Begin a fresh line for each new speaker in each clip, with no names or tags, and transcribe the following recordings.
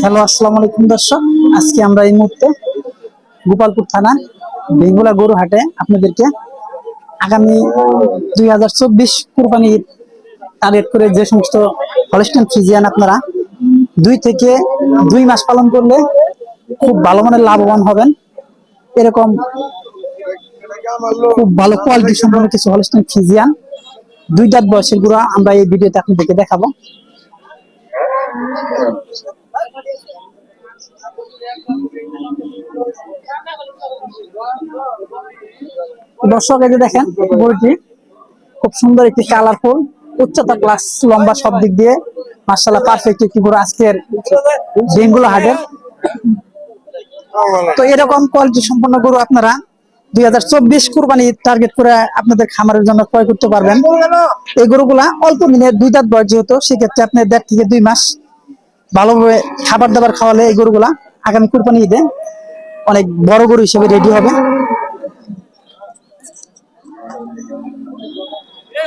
Hello, আসসালামু আলাইকুম দর্শক। আজকে আমরা এই মুহূর্তে গোপালপুর থানা বেঙ্গুলা গরু হাটে আপনাদেরকে আগামী দুই হাজার চব্বিশ কুরবানি টার্গেট করে যে সমস্ত হলস্টেন ফ্রিজিয়ান আপনারা দুই থেকে দুই মাস পালন করলে খুব ভালো মানের লাভবান হবেন। এরকম খুব ভালো কোয়ালিটি সম্পন্ন কিছু হলস্টেন ফ্রিজিয়ান দুই দাঁত বয়সের গুড়া আমরা এই ভিডিওতে আপনাদেরকে দেখাবো। দর্শক, এই যে দেখেন গরুটি খুব সুন্দর একটি কালারফুল উচ্চতা ক্লাস লম্বা সব দিক দিয়ে মার্শাল্লাহ পারফেক্ট একটি গরু আজকের বেঙ্গুলো হাটের। তো এরকম কোয়ালিটি সম্পন্ন গরু আপনারা দুই হাজার চব্বিশ কুরবানি টার্গেট করে আপনাদের খামারের জন্য ক্রয় করতে পারবেন। এই গরুগুলা অল্প দুই দাঁত বয়স যেহেতু, সেক্ষেত্রে আপনি দেড় থেকে দুই মাস ভালোভাবে খাবার দাবার খাওয়ালে এই গরুগুলা আগামী কুরবানি ঈদে অনেক বড় গরু হিসেবে রেডি হবে।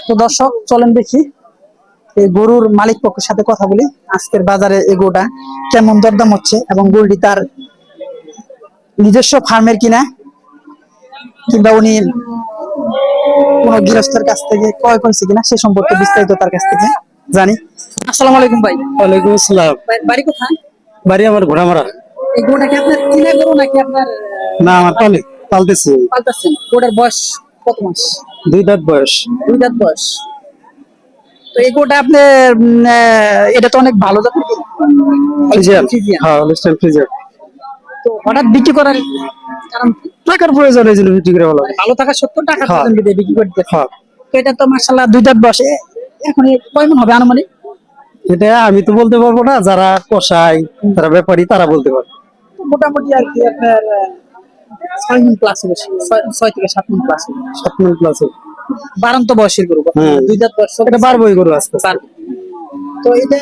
তো দর্শক, চলেন দেখি এই গরুর মালিক পক্ষের সাথে কথা বলি। আজকের বাজারে এই গরুটা কেমন দরদাম হচ্ছে এবং গরুটি তার নিজস্ব ফার্মের কিনা? কিংবা উনি কোন গৃহস্থের কাছ থেকে ক্রয় করেছে কিনা সে সম্পর্কে বিস্তারিত তার কাছ থেকে জানি। আসসালামু আলাইকুম ভাই।
ওয়ালাইকুম আসসালাম।
বাড়ি কোথায়?
বাড়ি আমার ঘোড়ামারা।
এই গরুটা কি আপনার কিনা গরু নাকি আপনার
না আমার পালে পালতেছি।
পাল্টাচ্ছেন গরুটার বয়স কত মাস?
দুই দাঁত বয়স।
দুই দাঁত বয়স। তো এই গরুটা আপনি আহ, এটা তো অনেক ভালো জাতের।
ফ্রিজিয়ান। হ্যাঁ অনুষ্ঠান ফ্রিজিয়ান।
তো হঠাৎ বিক্রি করার কারণ কি?
টাকার প্রয়োজন হয়েছিল বিক্রি করে বলা
ভালো থাকা সত্ত্বেও টাকা
হ্যাঁ।
প্রয়োজন বিক্রি করতে
হ্যাঁ।
তো এটা তো মার্শাল্লাহ দুই দাঁত বয়সে এখন কয় মন হবে আনুমানিক?
এটা আমি তো বলতে পারব না যারা কষাই যারা ব্যাপারী তারা বলতে পারবে।
মোটামুটি আর কি আপনার ছয় মন প্লাস হবে ছয়- থেকে সাত মন প্লাস হবে।
সাত প্লাস
বারান্ত বয়সের গরু দুই দাঁত বয়স
এটা বারবই গরু আস্তে
তো এটা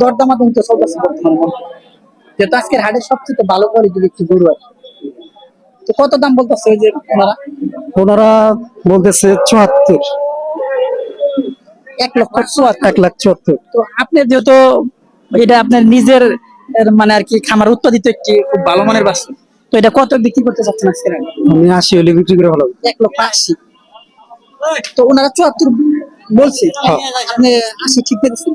দরদামাদামি তো বর্তমানে। মনে হয়। যেহেতু আজকের হাটের সবচেয়ে ভালো কোয়ালিটির একটি গরু আছে। কত দাম বলতেছে ওই যে ওনারা?
ওনারা বলতেছে চুয়াত্তর।
এক লক্ষ চুয়াত্তর।
এক লাখ চুয়াত্তর।
তো আপনি যেহেতু এটা আপনার নিজের মানে আর কি খামার উৎপাদিত একটি খুব ভালো মানের বাস্তু তো এটা কত বিক্রি করতে চাচ্ছেন আজকের হাটে?
আমি আশি হলে বিক্রি করে ভালো
এক লক্ষ আশি। তো ওনারা চুয়াত্তর বলছে
হ্যাঁ।
আপনি আশি ঠিক পেরেছেন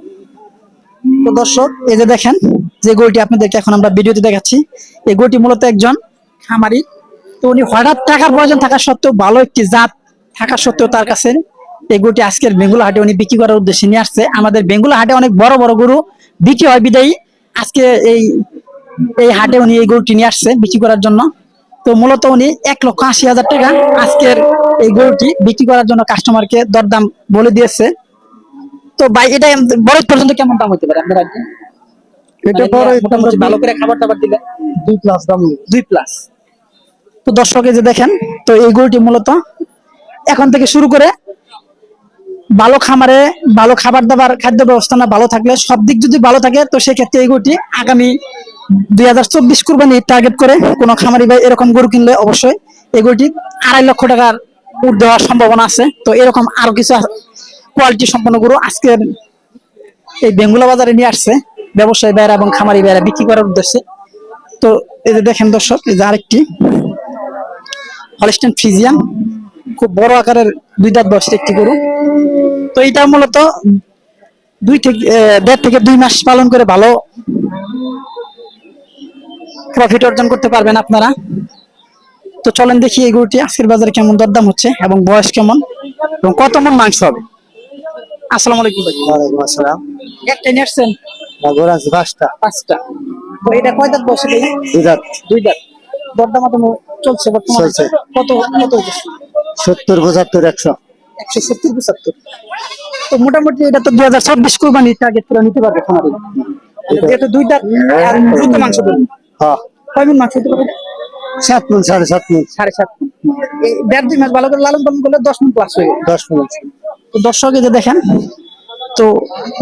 তো দর্শক এই যে দেখেন যে গরুটি আপনাদেরকে এখন আমরা ভিডিওতে দেখাচ্ছি এই গরুটি মূলত একজন খামারি তো উনি হঠাৎ টাকার প্রয়োজন থাকা সত্ত্বেও ভালো একটি জাত থাকা সত্ত্বেও তার কাছে এই গরুটি আজকের বেঙ্গুলা হাটে উনি বিক্রি করার উদ্দেশ্যে নিয়ে আসছে। আমাদের বেঙ্গুলা হাটে অনেক বড় বড় গরু বিক্রি হয় বিদায়ী। আজকে এই এই হাটে উনি এই গরুটি নিয়ে আসছে বিক্রি করার জন্য। তো মূলত উনি এক লক্ষ আশি হাজার টাকা আজকের এই গরুটি বিক্রি করার জন্য কাস্টমারকে দরদাম বলে দিয়েছে। তো ভাই এটা বড় পর্যন্ত কেমন দাম হতে পারে আপনার
এটা বড়
মোটামুটি ভালো করে খাবার টাবার দিলে?
দুই প্লাস দাম।
দুই প্লাস তো দর্শকে যে দেখেন, তো এই গরুটি মূলত এখন থেকে শুরু করে ভালো খামারে, ভালো খাবার দাবার, খাদ্য ব্যবস্থা না, ভালো থাকলে সব দিক যদি ভালো থাকে, তো সেক্ষেত্রে এই গরুটি আগামী দুই হাজার চব্বিশ কুরবানি টার্গেট করে কোনো খামারি ভাই এরকম গরু কিনলে অবশ্যই এই গরুটি আড়াই লক্ষ টাকার উঠ দেওয়ার সম্ভাবনা আছে। তো এরকম আরও কিছু কোয়ালিটি সম্পন্ন গরু আজকের এই বেঙ্গুলা বাজারে নিয়ে আসছে। ব্যবসায়ী বেড়া এবং খামারি বেড়া বিক্রি করার উদ্দেশ্যে। তো এই যে দেখেন দর্শক যে আরেকটি হলিস্টেন ফ্রিজিয়ান খুব বড় আকারের দুই দাঁত বয়সের একটি গরু। তো এটা মূলত দুই থেকে দেড় থেকে দুই মাস পালন করে ভালো প্রফিট অর্জন করতে পারবেন আপনারা। তো চলেন দেখি এই গরুটি আজকের বাজারে কেমন দরদাম হচ্ছে এবং বয়স কেমন এবং কত মন মাংস হবে। আসসালামু আলাইকুম ভাই।
ওয়ালাইকুম আসসালাম।
একটা নিয়ে
গরু আছে পাঁচটা।
পাঁচটা। তো এটা কয় দাঁত ভাই?
দুই দাঁত।
দুই দাঁত। দরদাম তো চলছে বর্তমানে?
চলছে।
কত কত হয়েছে
সত্তর পঁচাত্তর একশো।
একশো সত্তর পঁচাত্তর। তো মোটামুটি এটা তো দুই হাজার ছাব্বিশ কোরবানি টার্গেট করে নিতে পারবে খামারি। যেহেতু দুই দাঁত আর দ্রুত মাংস দেবে।
হ্যাঁ।
কয় মাংস দিতে পারবে
সাত মিনিট সাড়ে সাত মিনিট
সাড়ে সাত মিন। এই দেড় দুই মাস ভালো করে লালন পালন করলে দশ মিনিট প্লাস হয়ে যাবে।
দশ মিনিট
তো দর্শক এই যে দেখেন তো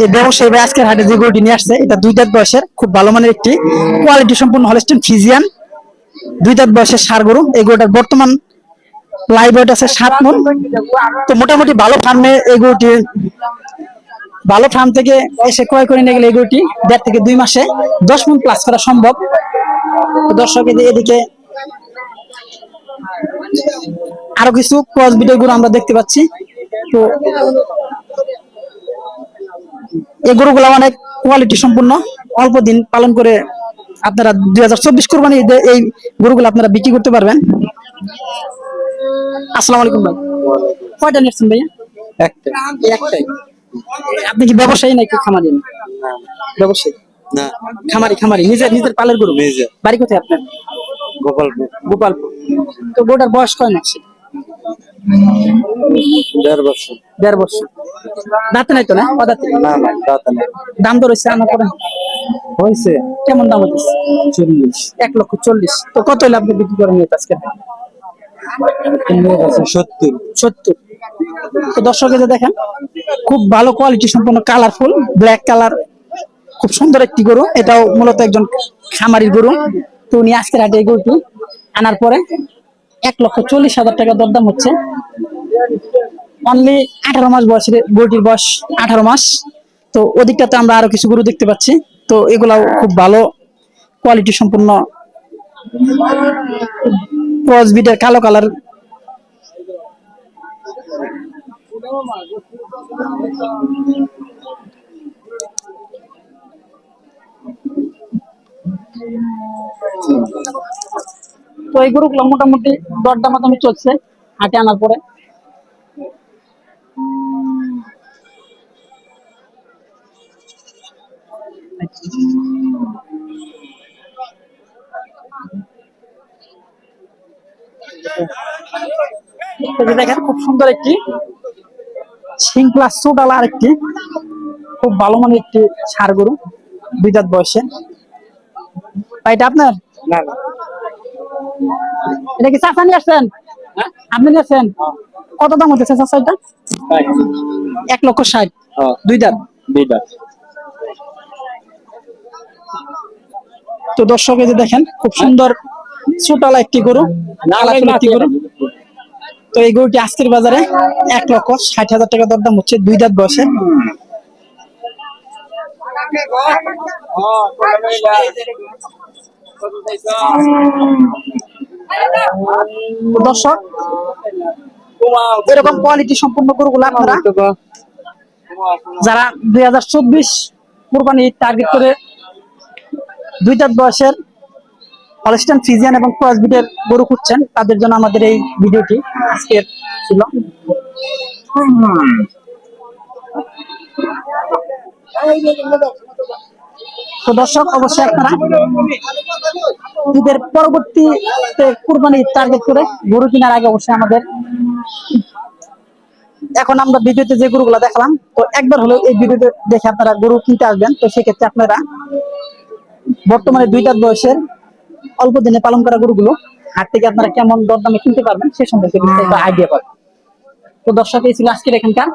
এই ব্যবসায়ী ভাই আজকের হাটে যে গরুটি নিয়ে আসছে এটা দুই দাঁত বয়সের খুব ভালো মানের একটি কোয়ালিটি সম্পূর্ণ হলস্টেন ফিজিয়ান দুই দাঁত বয়সের সার গরু। এই গরুটার বর্তমান লাইভ ওয়েট আছে সাত মন। তো মোটামুটি ভালো ফার্মে এই গরুটি, ভালো ফার্ম থেকে এসে ক্রয় করে নিয়ে গেলে এই গরুটি দেড় থেকে দুই মাসে দশ মন প্লাস করা সম্ভব। দর্শক এদিকে আরও কিছু ক্রস ভিডিও গুলো আমরা দেখতে পাচ্ছি। তো এই গরুগুলো অনেক কোয়ালিটি সম্পূর্ণ। অল্প দিন পালন করে আপনারা দুই হাজার চব্বিশ কোরবানি ঈদে এই গরুগুলো আপনারা বিক্রি করতে পারবেন। আসসালামু আলাইকুম ভাই। কয়টা নিচ্ছেন ভাইয়া? একটাই। আপনি কি ব্যবসায়ী নাকি খামারি? ব্যবসায়ী?
না।
খামারি খামারি। নিজের নিজের পালের গরু?
নিজের।
বাড়ি কোথায় আপনার?
গোপালপুর।
গোপালপুর। তো গরুটার বয়স কয় মাস?
দেড় বছর।
দেড় বছর। দাঁতে নাই তো না? অদাতে?
না না দাঁত না
দাম দর হচ্ছে আনার পরে?
হয়েছে
কেমন দাম হচ্ছে
চল্লিশ।
এক লক্ষ চল্লিশ। তো কত হলে আপনি বিক্রি করেন আজকে?
সত্তর।
সত্তর। তো দর্শকে যে দেখেন খুব ভালো কোয়ালিটি সম্পন্ন কালারফুল ব্ল্যাক কালার খুব সুন্দর একটি গরু। এটাও মূলত একজন খামারির গরু। তো উনি আজকের হাটে এই গরুটি আনার পরে এক লক্ষ চল্লিশ হাজার টাকা দরদাম হচ্ছে। অনলি আঠারো মাস বয়সের গরুটির বয়স আঠারো মাস। তো ওদিকটাতে আমরা আরও কিছু গরু দেখতে পাচ্ছি। তো এগুলাও খুব ভালো কোয়ালিটি সম্পূর্ণ ক্রস বিটের কালো কালার তো এই গরুগুলো মোটামুটি দরদাম দামি চলছে, হাটে আনার পরে। দেখেন, খুব সুন্দর একটি সিং প্লাস আর একটি খুব ভালো মানের একটি সার গরু, দুই দাঁত বয়সে। এটা আপনার?
না না।
এটা কি চাষা নিয়ে আসছেন? আপনি নিয়ে আসছেন? কত দাম হচ্ছে চাষা এটা? এক লক্ষ ষাট।
দুই হ্যাঁ
দুই দাঁত। তো দর্শক এই যে দেখেন খুব সুন্দর ছোটালা একটি গরু একটি গরু। তো এই গরুটি আজকের বাজারে এক লক্ষ ষাট হাজার টাকা দরদাম হচ্ছে দুই দাঁত বসে তো দর্শক, এরকম কোয়ালিটি সম্পূর্ণ গরুগুলো আপনারা, যারা দুই হাজার চব্বিশ কোরবানি টার্গেট করে দুই বয়সের হলস্টাইন ফিজিয়ান এবং ক্রসবিটের গরু খুঁজছেন, তাদের জন্য আমাদের এই ভিডিওটি আজকের ছিল। তো দর্শক, অবশ্যই আপনারা ঈদের পরবর্তীতে কুরবানি টার্গেট করে গরু কেনার আগে অবশ্যই আমাদের এখন আমরা ভিডিওতে যে গরুগুলো দেখলাম, তো একবার হলেও এই ভিডিওতে দেখে আপনারা গরু কিনতে আসবেন। তো সেক্ষেত্রে আপনারা বর্তমানে দুই দাঁত বয়সের অল্প দিনে পালন করা গরুগুলো হাট থেকে আপনারা কেমন দরদামে কিনতে পারবেন সে সম্পর্কে আইডিয়া পাবেন। তো দর্শক, এই ছিল আজকের এখানকার